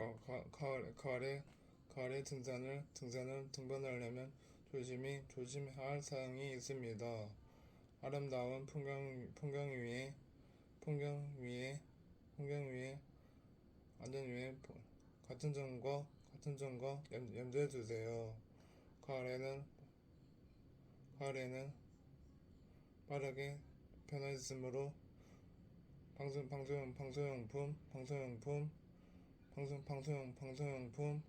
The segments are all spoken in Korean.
가, 가, 가을, 가을에 가을에 등산을 등산을 등반하려면 조심히 조심해야 할 사항이 있습니다. 아름다운 풍경 풍경 위에 풍경 위에 풍경 위에 안전 위에 포- 같은 점과 같은 점과 염, 염두에 두세요. 가을에는 가을에는 빠르게 변화했으므로 방송 방송 방송용품 방송용품 방송 방송 방송용품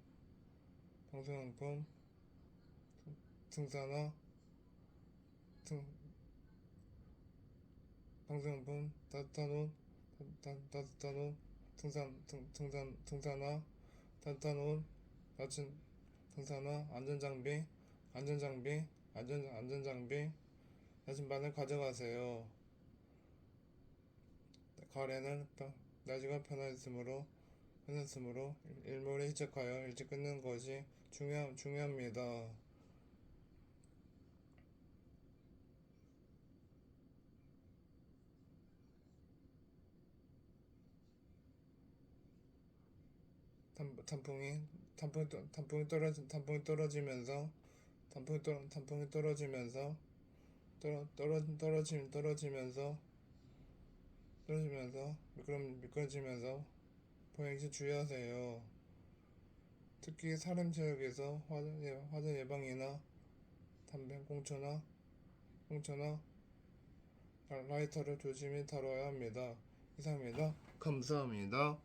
방송용품 등산화. 등 방송용품 따뜻한 옷 따- 따뜻한 옷 등산 등, 등산 등산화. 따뜻한 옷 낮은 등산화. 안전장비. 안전장비. 안전 안전장비. 나신반을 가져가세요. 가을에는 또 날씨가 변화했으므로 일- 일몰에 시작하여 일찍 끊는 것이 중요 중요합니다. 단, 단풍이 단풍이 떨- 단풍이 떨어지 단풍이 떨어지면서 단풍이 떨 단풍이 떨어지면서 떨어 떨어 떨어지 떨어지면서 떨어지면서 미끄러 미끄러지면서 보행시 주의하세요. 특히 사람 지역에서 예- 화재 예방이나 담배 공초나 라- 라이터를 조심히 다뤄야 합니다. 이상입니다. 감사합니다.